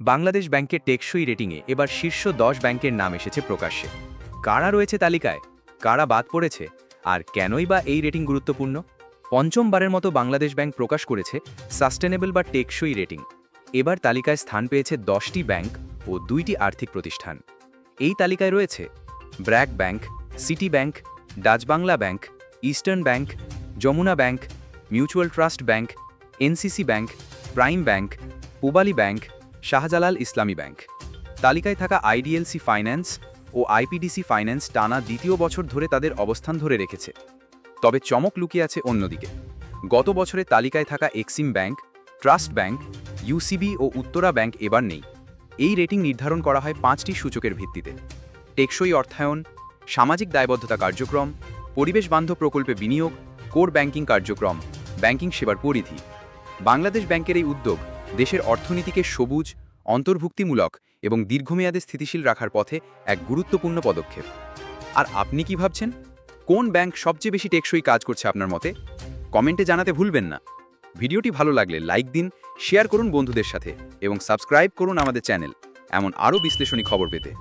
বাংলাদেশ ব্যাংকের টেকসই রেটিংয়ে এবার শীর্ষ দশ ব্যাংকের নাম এসেছে প্রকাশ্যে। কারা রয়েছে তালিকায়? কারা বাদ পড়েছে? আর কেনই বা এই রেটিং গুরুত্বপূর্ণ? পঞ্চমবারের মতো বাংলাদেশ ব্যাংক প্রকাশ করেছে সাস্টেনেবল বা টেকসই রেটিং। এবার তালিকায় স্থান পেয়েছে দশটি ব্যাংক ও দুইটি আর্থিক প্রতিষ্ঠান। এই তালিকায় রয়েছে BRAC bank, city bank, Dutch Bangla bank, eastern bank, Jamuna bank, mutual trust bank, NCC bank, prime bank, Pubali bank Shahjalal Islami bank. তালিকায় থাকা আইডিএলসি ফাইন্যান্স ও আইপিডিসি ফাইন্যান্স টানা দ্বিতীয় বছর ধরে তাদের অবস্থান ধরে রেখেছে। তবে চমক লুকিয়ে আছে অন্যদিকে। গত বছরে তালিকায় থাকা Exim Bank, Trust Bank, UCB ও উত্তরা ব্যাংক এবার নেই। এই রেটিং নির্ধারণ করা হয় পাঁচটি সূচকের ভিত্তিতে। টেকসই অর্থায়ন, সামাজিক দায়বদ্ধতা কার্যক্রম, পরিবেশ বান্ধব প্রকল্পে বিনিয়োগ, কোর ব্যাংকিং কার্যক্রম, ব্যাংকিং সেবার পরিধি। বাংলাদেশ ব্যাংকের এই উদ্যোগ দেশের অর্থনীতিকে সবুজ, অন্তর্ভুক্তিমূলক এবং দীর্ঘমেয়াদে স্থিতিশীল রাখার পথে এক গুরুত্বপূর্ণ পদক্ষেপ। আর আপনি কি ভাবছেন? কোন ব্যাংক সবচেয়ে বেশি টেকসই কাজ করছে আপনার মতে? কমেন্টে জানাতে ভুলবেন না। ভিডিওটি ভালো লাগলে লাইক দিন, শেয়ার করুন বন্ধুদের সাথে এবং সাবস্ক্রাইব করুন আমাদের চ্যানেল। এমন আরও বিশ্লেষণী খবর পেতে।